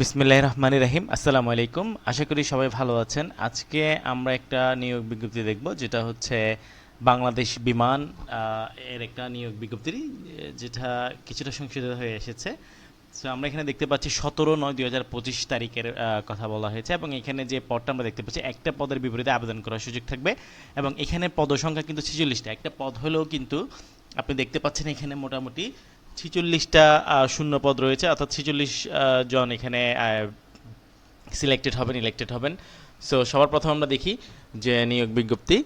বিসমিল্লাহ রহমানি রাহিম আসসালামু আলাইকুম। আশা করি সবাই ভালো আছেন। আজকে আমরা একটা নিয়োগ বিজ্ঞপ্তি দেখব, যেটা হচ্ছে বাংলাদেশ বিমান এর একটা নিয়োগ বিজ্ঞপ্তি যেটা কিছুটা সংশোধিত হয়ে এসেছে। সো আমরা এখানে দেখতে পাচ্ছি সতেরো নয় দুই হাজার পঁচিশ তারিখের কথা বলা হয়েছে, এবং এখানে যে পদটা আমরা দেখতে পাচ্ছি, একটা পদের বিপরীতে আবেদন করার সুযোগ থাকবে, এবং এখানে পদসংখ্যা কিন্তু ছেচল্লিশটা। একটা পদ হলেও কিন্তু আপনি দেখতে পাচ্ছেন এখানে মোটামুটি ছিচল্লিশটা শূন্য পদ রয়েছে, অর্থাৎ ছিচল্লিশ জন এখানে সিলেক্টেড হবেন ইলেক্টেড হবেন। সো সবার প্রথম আমরা দেখি যে নিয়োগ বিজ্ঞপ্তি।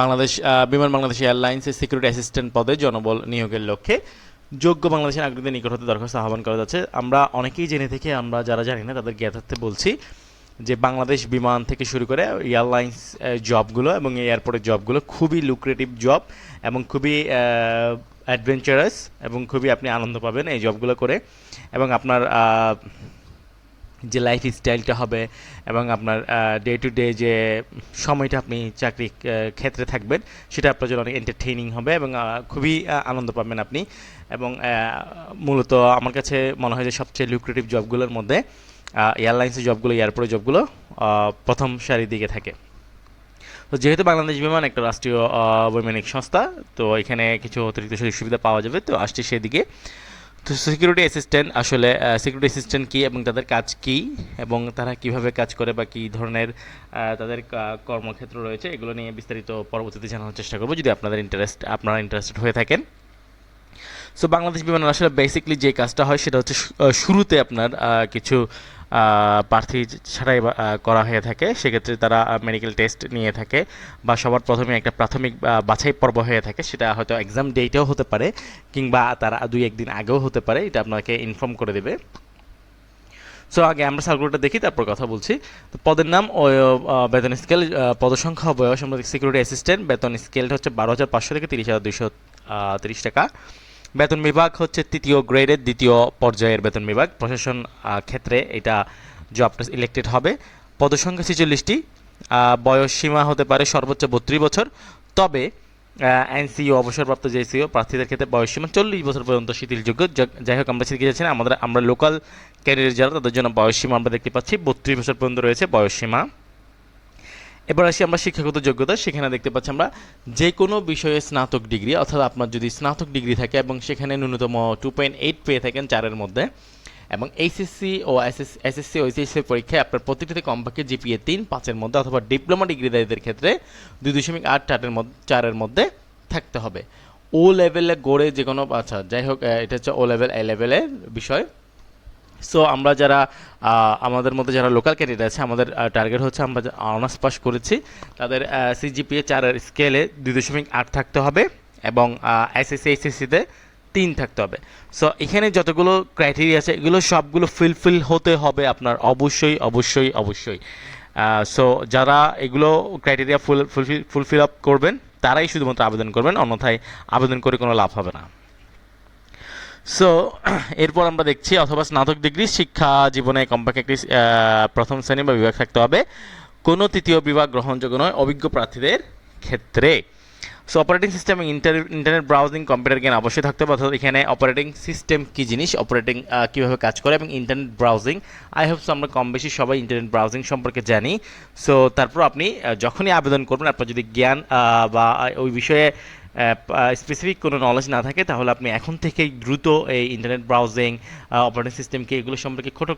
বাংলাদেশ বিমান বাংলাদেশ এয়ারলাইন্সের সিকিউরিটি অ্যাসিস্ট্যান্ট পদে জনবল নিয়োগের লক্ষ্যে যোগ্য বাংলাদেশের নাগরিকদের নিকট হতে দরখাস্ত আহ্বান করা যাচ্ছে। আমরা অনেকেই জেনে থেকে, আমরা যারা জানি না তাদের জ্ঞাতার্থে বলছি যে বাংলাদেশ বিমান থেকে শুরু করে এয়ারলাইন্স জবগুলো এবং এয়ারপোর্টের জবগুলো খুবই লুক্রেটিভ জব এবং খুবই অ্যাডভেঞ্চারাস এবং খুবই আপনি আনন্দ পাবেন এই জবগুলো করে এবং আপনার যে লাইফ স্টাইলটা হবে এবং আপনার ডে টু ডে যে সময়টা আপনি চাকরি ক্ষেত্রে থাকবেন সেটা আপনার জন্য অনেক এন্টারটেইনিং হবে এবং খুবই আনন্দ পাবেন আপনি এবং মূলত আমার কাছে মনে হয় যে সবচেয়ে লুক্রেটিভ জবগুলোর মধ্যে এয়ারলাইন্সের জবগুলো, এয়ারপোর্টের জবগুলো প্রথম সারির দিকে থাকে। তো যেহেতু বাংলাদেশ বিমান একটা রাষ্ট্রীয় বৈমানিক সংস্থা, তো এখানে কিছু অতিরিক্ত সুযোগ সুবিধা পাওয়া যাবে। তো আসছে সেদিকে। তো সিকিউরিটি অ্যাসিস্ট্যান্ট আসলে সিকিউরিটি অ্যাসিস্ট্যান্ট কী এবং তাদের কাজ কী এবং তারা কীভাবে কাজ করে বা কী ধরনের তাদের কর্মক্ষেত্র রয়েছে, এগুলো নিয়ে বিস্তারিত পরবর্তীতে জানানোর চেষ্টা করব যদি আপনাদের ইন্টারেস্ট আপনারা ইন্টারেস্টেড হয়ে থাকেন। সো বাংলাদেশ বিমান আসলে বেসিকলি যে কাজটা হয় সেটা হচ্ছে শুরুতে আপনার কিছু প্রার্থী ছাড়াই করা হয়ে থাকে। সেক্ষেত্রে তারা মেডিকেল টেস্ট নিয়ে থাকে বা সবার প্রথমে একটা প্রাথমিক বাছাই পর্ব হয়ে থাকে। সেটা হয়তো এক্সাম ডেটেও হতে পারে কিংবা তারা দুই একদিন আগেও হতে পারে। এটা আপনাকে ইনফর্ম করে দেবে। সো আগে আমরা সার্কুলারটা দেখি, তারপর কথা বলছি। তো পদের নাম, ও বেতন স্কেল পদসংখ্যা, বয়স আমরা সিকিউরিটি অ্যাসিস্ট্যান্ট বেতন স্কেলটা হচ্ছে বারো হাজার পাঁচশো থেকে তিরিশ হাজার দুইশো তিরিশ টাকা। বেতন বিভাগ হচ্ছে তৃতীয় গ্রেডের দ্বিতীয় পর্যায়ের বেতন বিভাগ। প্রশাসন ক্ষেত্রে এটা জবটা ইলেক্টেড হবে। পদসংখ্যা ছেচল্লিশটি বয়স সীমা হতে পারে সর্বোচ্চ বত্রিশ বছর। তবে এনসিও, অবসরপ্রাপ্ত যে সিও প্রার্থীদের ক্ষেত্রে বয়স সীমা চল্লিশ বছর পর্যন্ত শিথিলযোগ্য। যাই হোক, আমরা শিখে যাচ্ছি আমাদের, আমরা লোকাল ক্যারিয়ার যারা, তাদের জন্য বয়স সীমা আমরা দেখতে পাচ্ছি। বত্রিশ বছর পর্যন্ত রয়েছে বয়স সীমা। এবার আসি আমরা শিক্ষাগত যোগ্যতা সেখানে দেখতে পাচ্ছি আমরা যে কোনো বিষয়ে স্নাতক ডিগ্রি, অর্থাৎ আপনার যদি স্নাতক ডিগ্রি থাকে এবং সেখানে ন্যূনতম টু পয়েন্ট এইট পেয়ে থাকেন চারের মধ্যে, এবং এইচএসসি ও এসএসসি ও এইচএসসি পরীক্ষায় আপনার প্রতিটিতে কমপক্ষে জিপিএ তিন, পাঁচের মধ্যে, অথবা ডিপ্লোমা ডিগ্রিধারীদের ক্ষেত্রে দুই দশমিক আট চারের মধ্যে চারের মধ্যে থাকতে হবে। ও লেভেলে গড়ে যে কোনো আচ্ছা যাই হোক এটা হচ্ছে ও লেভেল এ লেভেলের বিষয়। সো আমরা যারা আমাদের মধ্যে যারা লোকাল ক্যান্ডিডেট আছে, আমাদের টার্গেট হচ্ছে আমরা অনার্স পাস করেছি, তাদের সিজিপিএ চারের স্কেলে দুই দশমিক আট থাকতে হবে এবং এসএসসি এইচএসসিতে তিন থাকতে হবে। সো এখানে যতগুলো ক্রাইটেরিয়া আছে, এগুলো সবগুলো ফুলফিল হতে হবে আপনার, অবশ্যই অবশ্যই অবশ্যই। সো যারা এগুলো criteria full fulfil fulfil up করবেন, তারাই শুধুমাত্র আবেদন করবেন, অন্যথায় আবেদন করে কোনো লাভ হবে না। সো এরপর আমরা দেখছি অথবা স্নাতক ডিগ্রি শিক্ষা জীবনে কমপক্ষে একটি প্রথম শ্রেণি বা বিভাগ থাকতে হবে। কোনো তৃতীয় বিভাগ গ্রহণযোগ্য নয় অভিজ্ঞ প্রার্থীদের ক্ষেত্রে। So operating system internet browsing computer জ্ঞান অবশ্যই থাকতে হবে। অর্থাৎ এখানে অপারেটিং সিস্টেম কী জিনিস? অপারেটিং কীভাবে কাজ করে এবং internet browsing I hope so আমরা কম বেশি সবাই ইন্টারনেট ব্রাউজিং সম্পর্কে জানি। সো তারপর আপনি যখনই আবেদন করবেন, আপনার যদি জ্ঞান বা ওই বিষয়ে স্পেসিফিক কোনো নলেজ না থাকে, তাহলে আপনি এখন থেকেই দ্রুত এই ইন্টারনেট ব্রাউজিং অপারেটিং সিস্টেম কি এগুলো সম্পর্কে ছোটো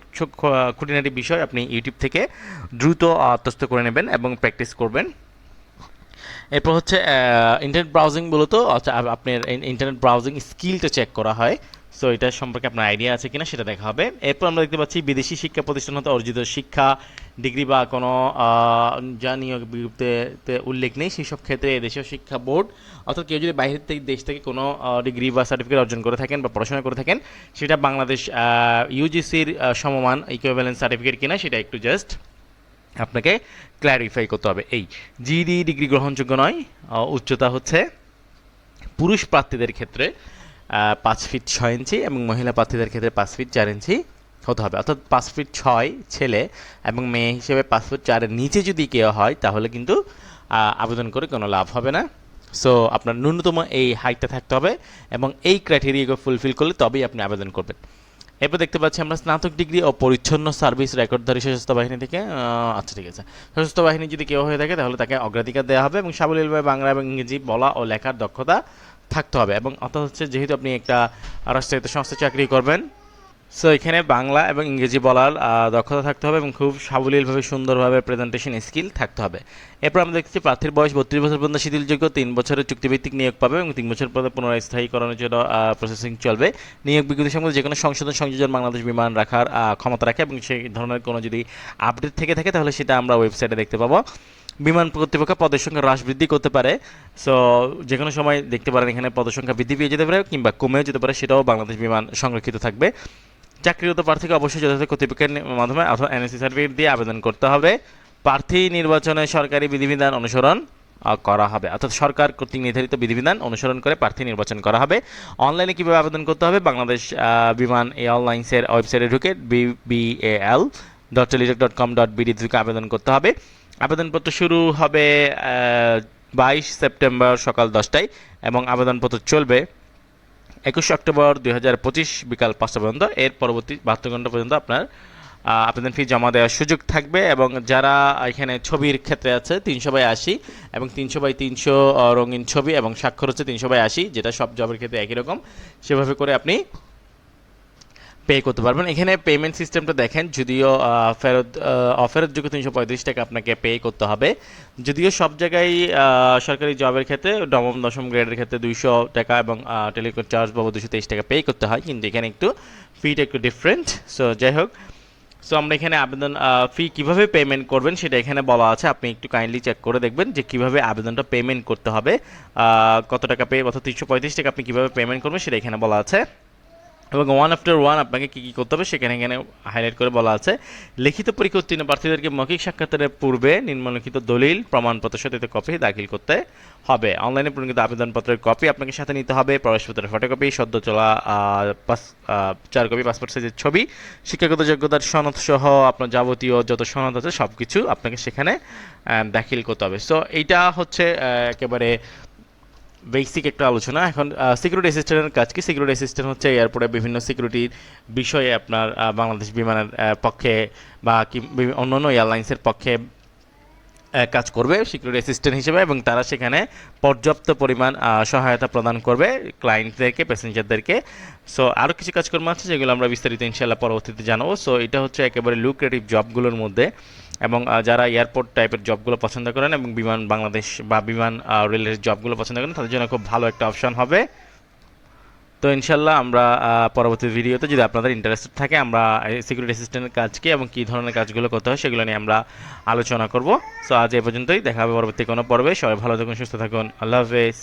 খুঁটিনাটি বিষয় আপনি ইউটিউব থেকে দ্রুত আত্মস্থ করে নেবেন এবং প্র্যাকটিস করবেন। এরপর হচ্ছে ইন্টারনেট ব্রাউজিং আচ্ছা, আপনার ইন্টারনেট ব্রাউজিং স্কিলটা চেক করা হয়। সো এটা সম্পর্কে আপনার আইডিয়া আছে কিনা সেটা দেখা হবে। এরপর আমরা দেখতে পাচ্ছি বিদেশি শিক্ষা প্রতিষ্ঠান হতে অর্জিত শিক্ষা ডিগ্রি বা কোনো যা নিয়োগ বিজ্ঞপ্তিতে উল্লেখ নেই সেই সব ক্ষেত্রে দেশীয় শিক্ষা বোর্ড অর্থাৎ কেউ যদি বাইরের থেকে দেশ থেকে কোনো ডিগ্রি বা সার্টিফিকেট অর্জন করে থাকেন বা পড়াশোনা করে থাকেন সেটা বাংলাদেশ ইউজিসির সমমান ইকুইভ্যালেন্ট সার্টিফিকেট কিনা সেটা একটু জাস্ট আপনাকে ক্ল্যারিফাই করতে হবে। এই জিডি ডিগ্রি গ্রহণযোগ্য নয় উচ্চতা হচ্ছে পুরুষ প্রার্থীদের ক্ষেত্রে পাঁচ ফিট ছয় ইঞ্চি এবং মহিলা প্রার্থীদের ক্ষেত্রে পাঁচ ফিট চার ইঞ্চি হতে হবে। অর্থাৎ পাঁচ ফিট ছয় ছেলে এবং মেয়ে হিসেবে পাঁচ ফিট চারের নিচে যদি কেউ হয়, তাহলে কিন্তু আবেদন করে কোনো লাভ হবে না। সো আপনার ন্যূনতম এই হাইটটা থাকতে হবে এবং এই ক্রাইটেরিয়াকে ফুলফিল করলে তবেই আপনি আবেদন করবেন। এরপর দেখতে পাচ্ছি আমরা স্নাতক ডিগ্রি ও পরিচ্ছন্ন সার্ভিস রেকর্ডধারী সশস্ত্র বাহিনী থেকে আচ্ছা ঠিক আছে। সশস্ত্র বাহিনী যদি কেউ হয়ে থাকে, তাহলে তাকে অগ্রাধিকার দেওয়া হবে এবং সাবলীলভাবে বাংলা এবং ইংরেজি বলা ও লেখার দক্ষতা থাকতে হবে। এবং অর্থাৎ হচ্ছে, যেহেতু আপনি একটা রাষ্ট্রায়ত্ত সংস্থায় চাকরি করবেন সো এখানে বাংলা এবং ইংরেজি বলার দক্ষতা থাকতে হবে এবং খুব সাবলীলভাবে, সুন্দরভাবে প্রেজেন্টেশন স্কিল থাকতে হবে। এরপর আমরা দেখছি প্রার্থীর বয়স বত্রিশ বছর পর্যন্ত শিথিলযোগ্য, তিন বছরের চুক্তিভিত্তিক নিয়োগ পাবে এবং তিন বছর পরে পুনরায় স্থায়ীকরণের জন্য প্রসেসিং চলবে। নিয়োগ বিজ্ঞপ্তি সম্বন্ধে যে কোনো সংশোধন সংযোজন বাংলাদেশ বিমান রাখার ক্ষমতা রাখে এবং সেই ধরনের কোনো যদি আপডেট থেকে থাকে, তাহলে সেটা আমরা ওয়েবসাইটে দেখতে পাবো। বিমান কর্তৃপক্ষ পদের সংখ্যা হ্রাস বৃদ্ধি করতে পারে। সো যে কোনো সময় দেখতে পারেন এখানে পদের সংখ্যা বৃদ্ধি পেয়ে যেতে পারে কিংবা কমেও যেতে পারে, সেটাও বাংলাদেশ বিমান সংরক্ষিত থাকবে। চাকরিরত প্রার্থীকে অবশ্যই যথাযথ কর্তৃপক্ষের মাধ্যমে অথবা এনএসসি সার্টিফিকেট দিয়ে আবেদন করতে হবে। প্রার্থী নির্বাচনে সরকারি বিধিবিধান অনুসরণ করা হবে। অর্থাৎ সরকার কর্তৃক নির্ধারিত বিধিবিধান অনুসরণ করে প্রার্থী নির্বাচন করা হবে। অনলাইনে কীভাবে আবেদন করতে হবে? বাংলাদেশ বিমান এয়ারলাইন্সের ওয়েবসাইটে ঢুকে BBL dot Teletalk dot com dot BD থেকে আবেদন করতে হবে। আবেদনপত্র শুরু হবে বাইশ সেপ্টেম্বর সকাল দশটায় এবং আবেদনপত্র চলবে একুশে অক্টোবর দুই হাজার পঁচিশ বিকাল পাঁচটা পর্যন্ত। এর পরবর্তী বাহাত্তর ঘণ্টা পর্যন্ত আপনার আপনাদের ফি জমা দেওয়ার সুযোগ থাকবে এবং যারা এখানে ছবির ক্ষেত্রে আছে, তিনশো বাই আশি এবং তিনশো বাই তিনশো রঙিন ছবি এবং স্বাক্ষর হচ্ছে তিনশো বাই আশি, যেটা সব জবের ক্ষেত্রে একই রকম। সেভাবে করে আপনি পে করতে পারবেন। এখানে পেমেন্ট সিস্টেমটা দেখেন, যদিও ফেরত অফেরত যোগ্য তিনশো পঁয়ত্রিশ টাকা আপনাকে পে করতে হবে। যদিও সব জায়গায় সরকারি জবের ক্ষেত্রে নবম, দশম গ্রেডের ক্ষেত্রে দুইশো টাকা এবং টেলিকম চার্জ বাবদ দুশো তেইশ টাকা পে করতে হয়। কিন্তু এখানে একটু ফিটা একটু ডিফারেন্ট সো যাই হোক। সো আমরা এখানে আবেদন ফি কীভাবে পেমেন্ট করবেন সেটা এখানে বলা আছে। আপনি একটু কাইন্ডলি চেক করে দেখবেন যে কীভাবে আবেদনটা পেমেন্ট করতে হবে। কত টাকা পে অর্থাৎ তিনশো পঁয়ত্রিশ টাকা আপনি কীভাবে পেমেন্ট করবেন সেটা এখানে বলা আছে। এবং ওয়ান আফটার ওয়ান আপনাকে কী কী করতে হবে সেখানে এখানে হাইলাইট করে বলা আছে। লিখিত পরীক্ষা উত্তীর্ণ প্রার্থীদেরকে মৌখিক সাক্ষাৎকারের পূর্বে নিম্নলিখিত দলিল প্রমাণপত্র সত্যায়িত কপি দাখিল করতে হবে। অনলাইনে পূরণকৃত আবেদনপত্রের কপি আপনাকে সাথে নিতে হবে। প্রবেশপত্রের ফটোকপি সদ্য চলা পাস চার কপি পাসপোর্ট সাইজের ছবি, শিক্ষাগত যোগ্যতার সনদ সহ আপনার যাবতীয় যত সনদ আছে সব কিছু আপনাকে সেখানে দাখিল করতে হবে। সো এইটা হচ্ছে একেবারে বেসিক একটা আলোচনা। এখন সিকিউরিটি অ্যাসিস্ট্যান্টের কাজ কি? সিকিউরিটি অ্যাসিস্ট্যান্ট হচ্ছে এয়ারপোর্টে বিভিন্ন সিকিউরিটির বিষয়ে আপনার বাংলাদেশ বিমানের পক্ষে বা কি অন্য অন্য এয়ারলাইন্সের পক্ষে কাজ করবে সিকিউরিটি অ্যাসিস্ট্যান্ট হিসেবে এবং তারা সেখানে পর্যাপ্ত পরিমাণ সহায়তা প্রদান করবে ক্লায়েন্টদেরকে প্যাসেঞ্জারদেরকে সো আরও কিছু কাজকর্ম আছে যেগুলো আমরা বিস্তারিত ইনশাল্লাহ পরবর্তীতে জানাব। সো এটা হচ্ছে একেবারে লুক্রেটিভ জবগুলোর মধ্যে। এবং যারা এয়ারপোর্ট টাইপের জবগুলো পছন্দ করেন এবং বিমান, বাংলাদেশ বা বিমান রেলের জবগুলো পছন্দ করেন, তাদের জন্য খুব ভালো একটা অপশন হবে। তো ইনশাল্লাহ আমরা পরবর্তী ভিডিওতে যদি আপনাদের ইন্টারেস্টেড থাকে, আমরা সিকিউরিটি অ্যাসিস্ট্যান্টের কাজকে এবং কী ধরনের কাজগুলো করতে হয় সেগুলো নিয়ে আমরা আলোচনা করব। সো আজ এ পর্যন্তই। দেখা হবে পরবর্তী কোনো পর্বে। সবাই ভালো থাকুন, সুস্থ থাকুন। আল্লাহ হাফেজ।